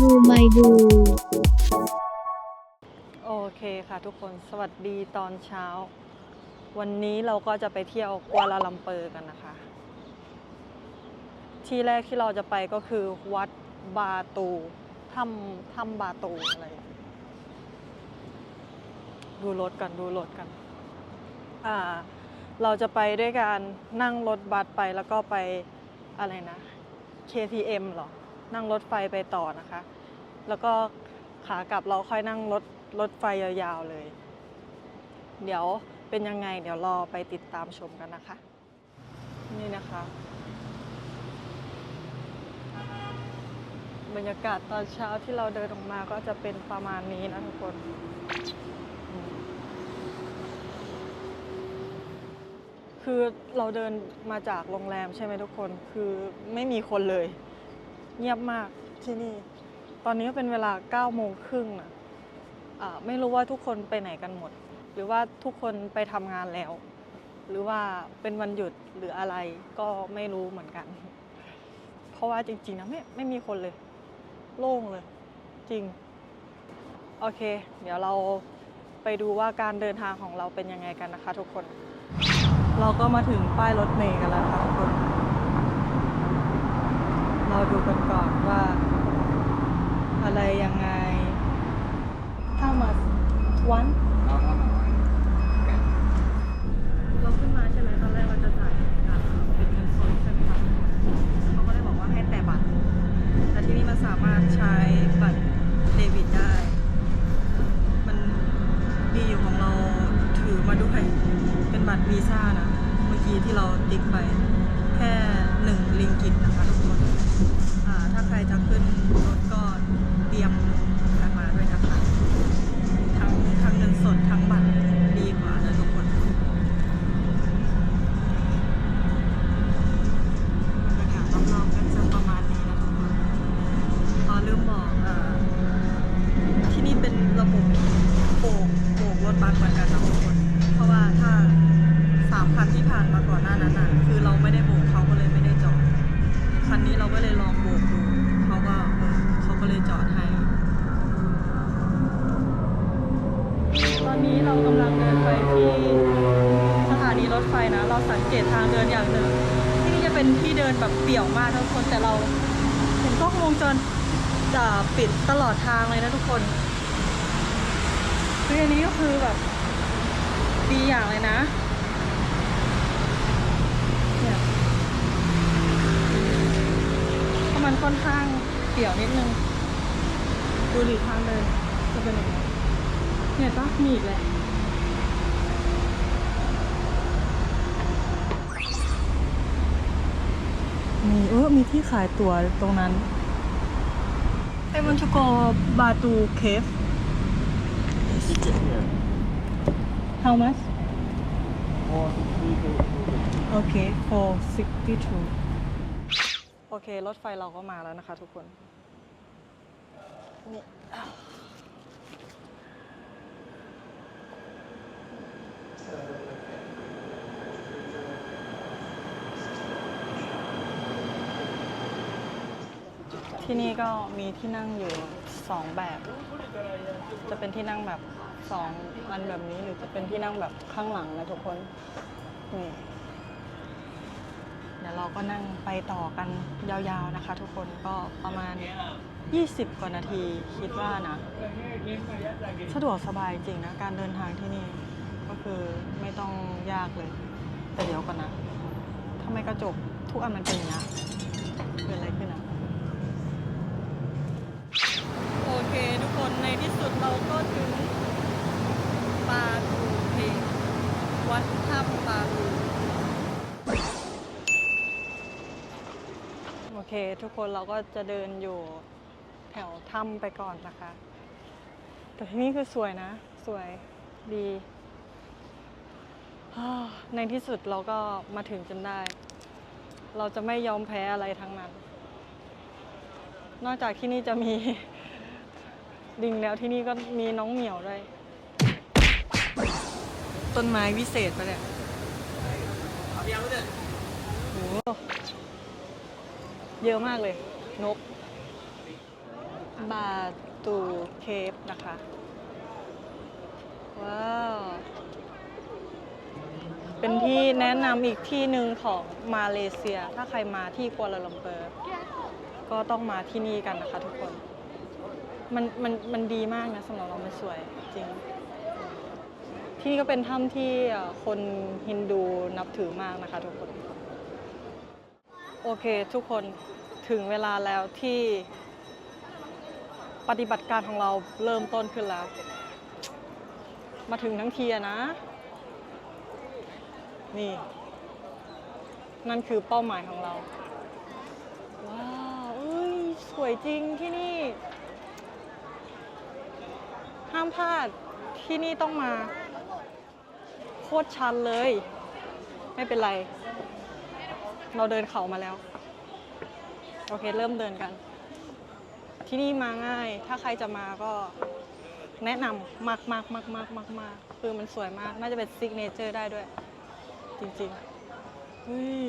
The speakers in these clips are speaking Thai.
ดูไม่ดู โอเคค่ะทุกคนสวัสดีตอนเช้า วันนี้เราก็จะไปเที่ยวกัวลาลัมเปอร์กันนะคะ ที่แรกที่เราจะไปก็คือวัดบาตูถ้ำถ้ำบาตูอะไร ดูรถกันดูรถกัน อ่า เราจะไปด้วยการนั่งรถบัสไปแล้วก็ไปอะไรนะ KTM เหรอ นั่งรถไฟไปต่อนะคะ แล้วก็ขากลับเราค่อยนั่งรถรถไฟยาวๆเลย เดี๋ยวเป็นยังไง เดี๋ยวรอไปติดตามชมกันนะคะ นี่นะคะ บรรยากาศตอนเช้าที่เราเดินออกมาก็จะเป็นประมาณนี้นะทุกคนคือเราเดินมาจากโรงแรมใช่ไหมทุกคน คือไม่มีคนเลย เงียบมากที่นี่ ตอนนี้เป็นเวลา9โมงครึ่งนะอ่าไม่รู้ว่าทุกคนไปไหนกันหมด หรือว่าทุกคนไปทำงานแล้ว หรือว่าเป็นวันหยุดหรืออะไรก็ไม่รู้เหมือนกัน เพราะว่าจริงๆนะไม่ไม่มีคนเลย โล่งเลย จริง โอเค เดี๋ยวเราไปดูว่าการเดินทางของเราเป็นยังไงกันนะคะ ทุกคน เราก็มาถึงป้ายรถเมล์กันแล้วค่ะทุกคน ราดูกันก่อนว่า อะไรยังไงถ้ามาวันเราขึ้นมาใช่ไหมตอนแรกเราจะจ่ายอ่าเป็นเงินสดใช่ไหมคะเขาก็เลยบอกว่าให้แต่บัตรแต่ที่นี่มันสามารถใช้บัตร เบี่ยวมากทุกคนแต่เราเห็นกล้องวงจรจะปิดตลอดทางเลยนะทุกคนคืออันนี้ก็คือแบบดีอย่างเลยนะเนี่ยเพราะมันค่อนข้างเปี่ยวนิดนึงดูดิทางเดินจะเป็นยังไงเนี่ยปะมีอีกแหละ มีเออมีที่ขายตั๋วตรงนั้น I want to go Batu Cave How much โอเค for 62โอเค รถไฟเราก็มาแล้วนะคะทุกคน นี่ ที่นี่ก็มีที่นั่งอยู่สองแบบ จะเป็นที่นั่งแบบสองอันแบบนี้หรือจะเป็นที่นั่งแบบข้างหลังนะทุกคนนี่เดี๋ยวเราก็นั่งไปต่อกันยาวๆนะคะ ทุกคนก็ประมาณ 20 กว่านาทีคิดว่านะ สะดวกสบายจริงนะ การเดินทางที่นี่ก็คือไม่ต้องยากเลย แต่เดี๋ยวก่อนนะทำไมกระจกทุกอันมันเป็นอย่างนี้เกิดอะไรขึ้นอะ โอเค ทุกคนในที่สุดเราก็ถึงปาตูเพวัดถ้ำปาตูโอ เค ทุกคนเราก็จะเดินอยู่แถวถ้ำไปก่อนนะคะ แต่ที่นี่คือสวยนะ สวยดีในที่สุดเราก็มาถึงจนได้ เราจะไม่ยอมแพ้อะไรทั้งนั้น นอกจากที่นี่จะมี ดิงแล้วที่นี่ก็มีน้องเหมียวด้วย ต้นไม้วิเศษปะเนี่ยโห เยอะมากเลย นก บาตูเคฟนะคะ ว้าว เป็นที่แนะนำอีกที่หนึ่งของมาเลเซีย ถ้าใครมาที่กัวลาลัมเปอร์ ก็ต้องมาที่นี่กันนะคะทุกคน มันมันมันดีมากนะสำหรับเรา มันสวยจริงที่นี่ก็เป็นถ้ำที่คนฮินดูนับถือมากนะคะทุกคน โอเคทุกคนถึงเวลาแล้วที่ปฏิบัติการของเราเริ่มต้นขึ้นแล้ว มาถึงทั้งทีนะ นี่ นั่นคือเป้าหมายของเรา ว้าวเอ้ย สวยจริงที่นี่ ห้ามพลาดที่นี่ต้องมา โคตรชันเลย ไม่เป็นไร เราเดินเขามาแล้ว โอเค เริ่มเดินกัน ที่นี่มาง่าย ถ้าใครจะมาก็แนะนำมากมากมากมากมากมากคือมันสวยมาก น่าจะเป็นซิกเนเจอร์ได้ด้วย จริงๆเฮ้ย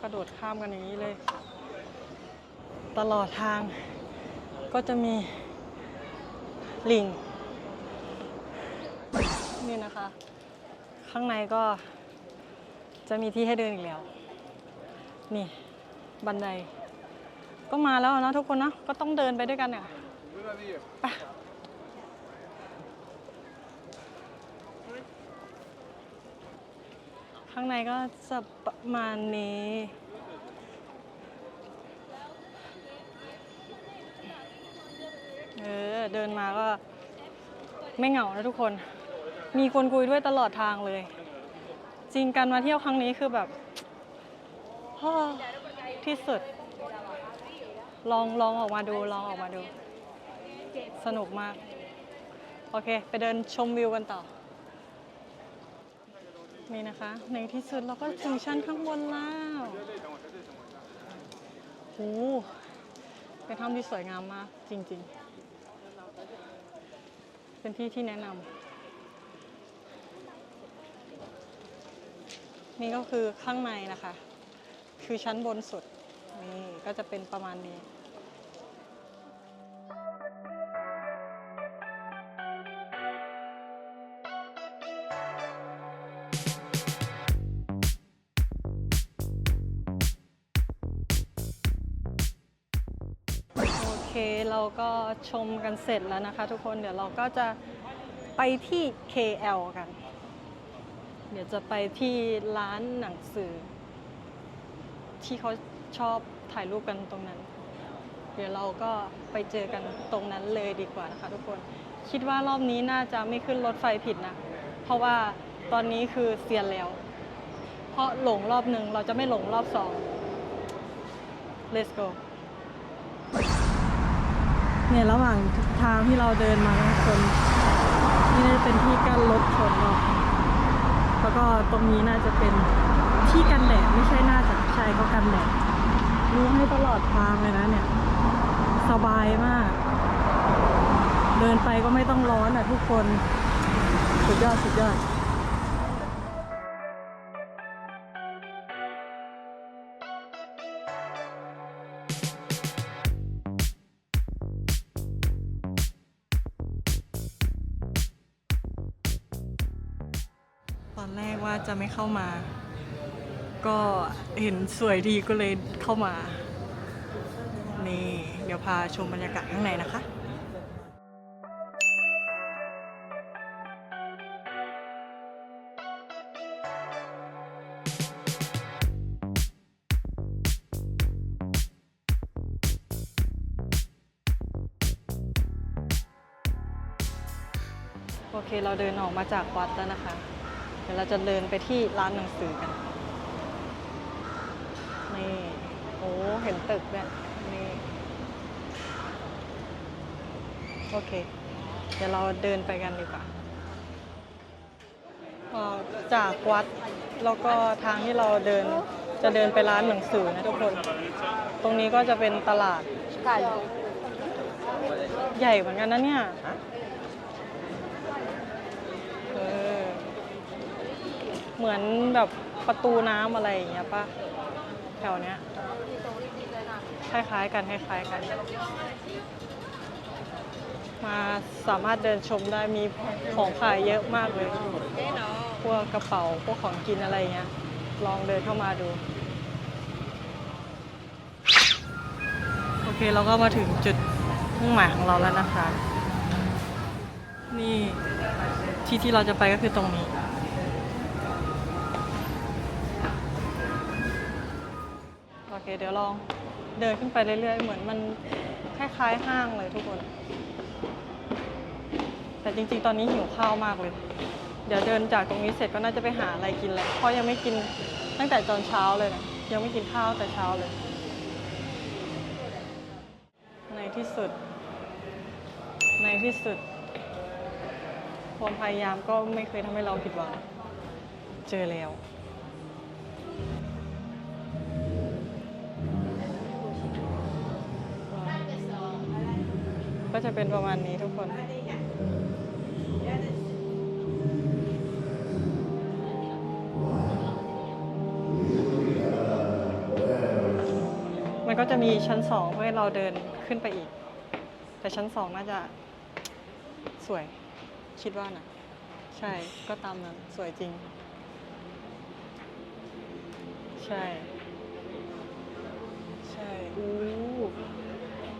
กระโดดข้ามกันอย่างนี้เลย ตลอดทางก็จะมีลิงนี่นะคะ ข้างในก็ จะมีที่ให้เดินอีกแล้ว นี่ บันได ก็มาแล้วนะทุกคนนะ ก็ต้องเดินไปด้วยกันเนี่ยไปข้างในก็จะประมาณนี้เออเดินมาก็ไม่เหงานะทุกคน มีคนคุยด้วยตลอดทางเลย จริงการมาเที่ยวครั้งนี้คือแบบฮ่าที่สุด ลองลองออกมาดูลองออกมาดู สนุกมาก โอเค ไปเดินชมวิวกันต่อ นี่นะคะ ในที่สุดเราก็ถึงชั้นข้างบนแล้วโอ้โหเป็นถ้ำที่สวยงามมากจริงๆ เป็นที่ที่แนะนำ นี่ก็คือข้างในนะคะ คือชั้นบนสุด นี่ก็จะเป็นประมาณนี้โอเคเราก็ชมกันเสร็จแล้วนะคะทุกคนเดี๋ยวเราก็จะไปที่ KL กัน เดี๋ยวจะไปที่ร้านหนังสือ ที่เขาชอบถ่ายรูปกันตรงนั้น เดี๋ยวเราก็ไปเจอกันตรงนั้นเลยดีกว่านะคะทุกคน คิดว่ารอบนี้น่าจะไม่ขึ้นรถไฟผิดนะ เพราะว่าตอนนี้คือเซียนแล้ว เพราะหลงรอบหนึ่งเราจะไม่หลงรอบสอง let's go เนี่ยระหว่างทางที่เราเดินมานะทุกคน นี่เป็นที่กั้นรถชนเรา แล้วก็ตรงนี้น่าจะเป็นที่กันแดดไม่ใช่น่าจะใช่เขากันแดดรู้ให้ตลอดทางเลยนะเนี่ย สบายมาก เดินไปก็ไม่ต้องร้อนอะทุกคน สุดยอด สุดยอด จะไม่เข้ามา ก็เห็นสวยดีก็เลยเข้ามา นี่ เดี๋ยวพาชมบรรยากาศข้างในนะคะโอเค เราเดินออกมาจากวัดแล้วนะคะ ดี๋ยวเราจะเดินไปที่ร้านหนังสือกัน นี่โอ้เห็นตึกด้วยนี่โอเค เดี๋ยวเราเดินไปกันดีกว่าออกจากวัดแล้วก็ทางที่เราเดินจะเดินไปร้านหนังสือนะทุกคน ตรงนี้ก็จะเป็นตลาด ใหญ่เหมือนกันนะเนี่ย เออ เหมือนแบบประตูน้ำอะไรอย่างเงี้ยป่ะแถวเนี้ยคล้ายๆกันคล้ายๆกัน มาสามารถเดินชมได้มีของขายเยอะมากเลย พวกกระเป๋าพวกของกินอะไรเงี้ย ลองเดินเข้ามาดู โอเคเราก็มาถึงจุดมุ่งหมายของเราแล้วนะคะ นี่ที่ที่เราจะไปก็คือตรงนี้ เคเดี๋ยวลองเดินขึ้นไปเรื่อยๆ เหมือนมันคล้ายๆห้างเลยทุกคน แต่จริงๆ ตอนนี้หิวข้าวมากเลย เดี๋ยวเดินจากตรงนี้เสร็จก็น่าจะไปหาอะไรกินแหละ เพราะยังไม่กินตั้งแต่ตอนเช้าเลยนะยังไม่กินข้าวแต่เช้าเลย ในที่สุด ในที่สุดความพยายามก็ไม่เคยทำให้เราผิดหวัง เจอแล้ว จะเป็นประมาณนี้ทุกคนมันก็จะมีชั้นสองเพื่อให้เราเดินขึ้นไปอีก แต่ชั้นสองน่าจะสวยคิดว่านะใช่ก็ตามนั้นสวยจริง ใช่ ใช่อู้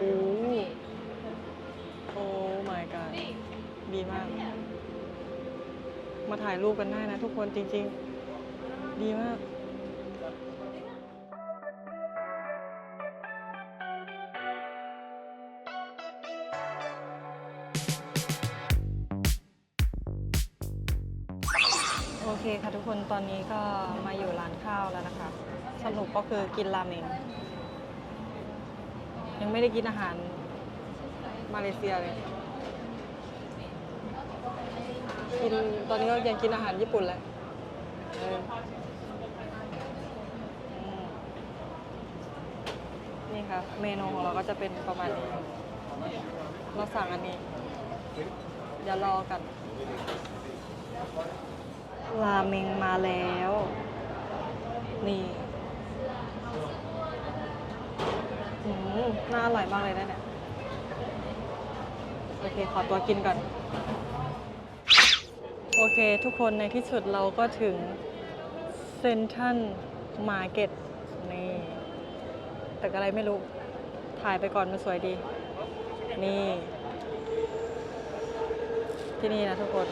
อู้โอ้ ดีมาก มาถ่ายรูปกันได้นะทุกคนจริง ๆ ดีมากโอเคค่ะทุกคนตอนนี้ก็มาอยู่ร้านข้าวแล้วนะคะ สรุปก็คือกินราเมงยังไม่ได้กินอาหารมาเลเซียเลย กินตอนนี้ก็ยังกินอาหารญี่ปุ่นแหละเอออืมนี่ค่ะเมนูของเราก็จะเป็นประมาณนี้ เราสั่งอันนี้ เดี๋ยวรอกัน ราเมงมาแล้ว นี่อืมน่าอร่อยมากเลยนะเนี่ย โอเค ขอตัวกินก่อน โอเค ทุกคนในที่สุดเราก็ถึงเซนทันมาร์เก็ตนี่แต่อะไรไม่รู้ ถ่ายไปก่อนมันสวยดี นี่ ที่นี่นะทุกคน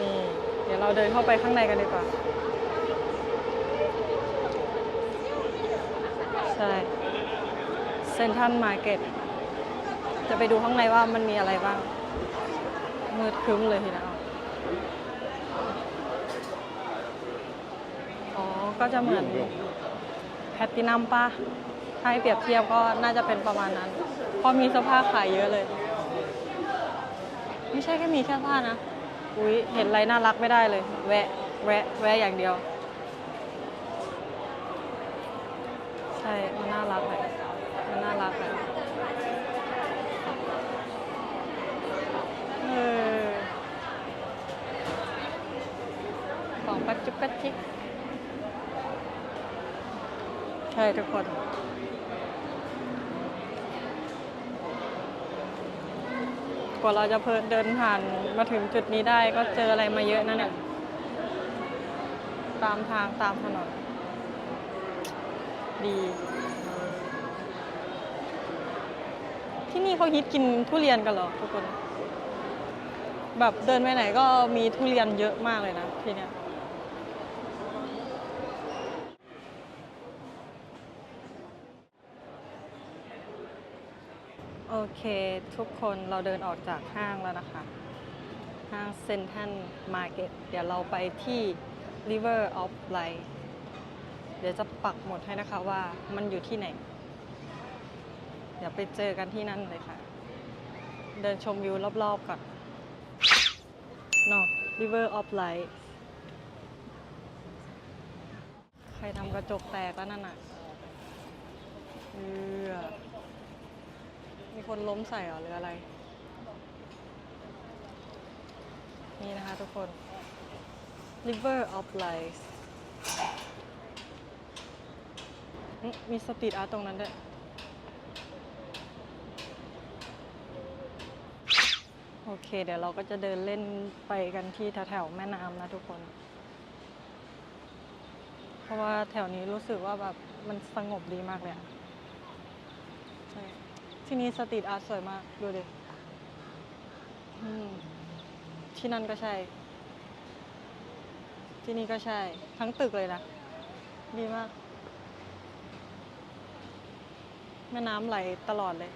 นี่ เดี๋ยวเราเดินเข้าไปข้างในกันดีกว่า ใช่เซนทันมาร์เก็ตจะไปดูข้างในว่ามันมีอะไรบ้าง มืดครึ้มเลยทีเดียวอ๋อ ก็จะเหมือนแพตตินัมป่ะถ้าให้เปรียบเทียบก็น่าจะเป็นประมาณนั้น เพราะมีเสื้อผ้าขายเยอะเลย ไม่ใช่แค่มีแค่ผ้านะ อุ้ยเห็นอะไรน่ารักไม่ได้เลย แวะ แวะ แวะอย่างเดียว ใช่ มันน่ารักเลยมันน่ารักเลยเออของปัจจุกจิกใช่ทุกคนกว่าเราจะเพลินเดินผ่านมาถึงจุดนี้ได้ก็เจออะไรมาเยอะนั่นแหละตามทางตามถนนดี ที่นี่เขาฮิตกินทุเรียนกันเหรอทุกคน แบบเดินไปไหนก็มีทุเรียนเยอะมากเลยนะที่เนี้ยโอเคทุกคนเราเดินออกจากห้างแล้วนะคะ ห้างเซนทันมาร์เก็ตเดี๋ยวเราไปที่ River of Light เดี๋ยวจะปักหมดให้นะคะว่ามันอยู่ที่ไหน เดี๋ยวไปเจอกันที่นั่นเลยค่ะ เดินชมวิวรอบๆก่อน เนาะ River of Light ใครทำกระจกแตกแล้วนั่นน่ะเออมีคนล้มใส่เหรอหรืออะไร นี่นะคะทุกคน River of Light อืมมีสตรีทอาร์ตตรงนั้นด้วย โอ เค เดี๋ยวเราก็จะเดินเล่นไปกันที่แถวๆแม่น้ำนะทุกคน เพราะว่าแถวนี้รู้สึกว่าแบบมันสงบดีมากเลยอะที่นี่สตรีทอาร์ตสวยมาก ดูดิที่นั่นก็ใช่ ที่นี่ก็ใช่ ทั้งตึกเลยนะ ดีมาก แม่น้ำไหลตลอดเลย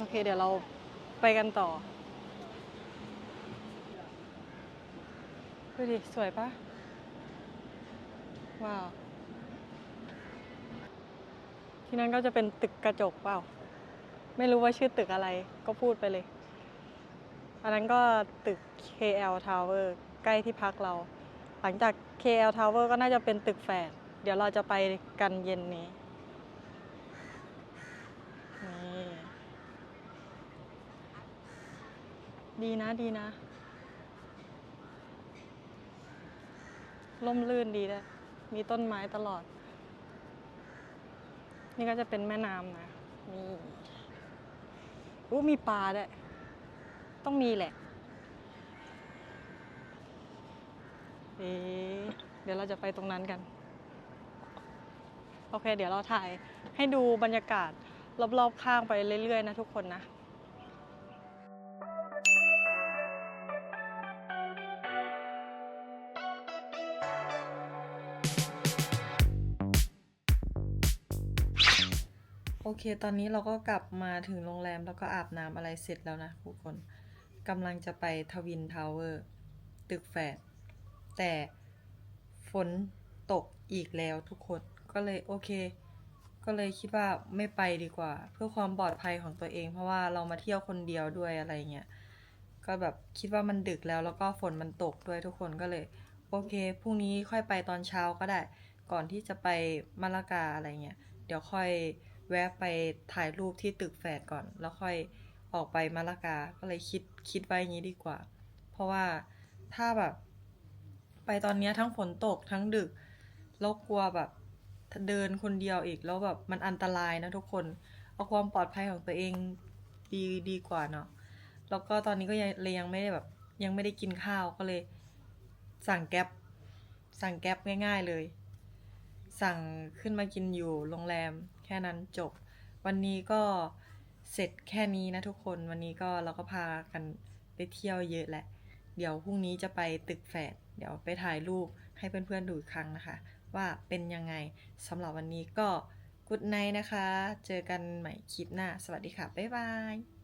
โอเค เดี๋ยวเราไปกันต่อดูดิ สวยปะว้าว ที่นั่นก็จะเป็นตึกกระจกเปล่า ไม่รู้ว่าชื่อตึกอะไรก็พูดไปเลย อันนั้นก็ตึก KL Tower ใกล้ที่พักเรา หลังจาก KL Tower ก็น่าจะเป็นตึกแฝดเดี๋ยวเราจะไปกันเย็นนี้ ดีนะดีนะ ล่มลื่นดีเลยมีต้นไม้ตลอด นี่ก็จะเป็นแม่น้ำนะนี่อู้มีปลาด้วยต้องมีแหละ เอ๊เดี๋ยวเราจะไปตรงนั้นกัน โอเค เดี๋ยวเราถ่ายให้ดูบรรยากาศรอบๆข้างไปเรื่อยๆนะทุกคนนะ เค ตอนนี้เราก็กลับมาถึงโรงแรมแล้วก็อาบน้ำอะไรเสร็จแล้วนะทุกคนกำลังจะไปทวินทาวเวอร์ตึกแฝดแต่ฝนตกอีกแล้วทุกคนก็เลยโอเค ก็เลยคิดว่าไม่ไปดีกว่า เพื่อความปลอดภัยของตัวเอง เพราะว่าเรามาเที่ยวคนเดียวด้วยอะไรเงี้ยก็แบบคิดว่ามันดึกแล้วแล้วก็ฝนมันตกด้วยทุกคนก็เลย โอเคพรุ่งนี้ค่อยไปตอนเช้าก็ได้ ก่อนที่จะไปมาลากาอะไรเงี้ยเดี๋ยวค่อย แวะไปถ่ายรูปที่ตึกแฝดก่อน แล้วค่อยออกไปมาลากา ก็เลยคิดคิดไว้อย่างนี้ดีกว่า เพราะว่าถ้าแบบ ไปตอนเนี้ยทั้งฝนตกทั้งดึก แล้วกลัวแบบเดินคนเดียวอีก แล้วแบบมันอันตรายนะทุกคน เอาความปลอดภัยของตัวเองดีดีกว่าเนาะ แล้วก็ตอนนี้ก็ยังเลยยังไม่ได้แบบ ยังไม่ได้กินข้าวก็เลย สั่งแก๊ปสั่งแก๊ปง่าย ๆเลย สั่งขึ้นมากินอยู่โรงแรม แค่นั้นจบ วันนี้ก็เสร็จแค่นี้นะทุกคนวันนี้ก็เราก็พากันไปเที่ยวเยอะแหละ เดี๋ยวพรุ่งนี้จะไปตึกแฝดเดี๋ยวไปถ่ายรูปให้เพื่อนๆดูอีกครั้งนะคะ ว่าเป็นยังไงสำหรับวันนี้ก็กุดไนนะคะ เจอกันใหม่คลิปหน้า สวัสดีค่ะ บ๊ายบาย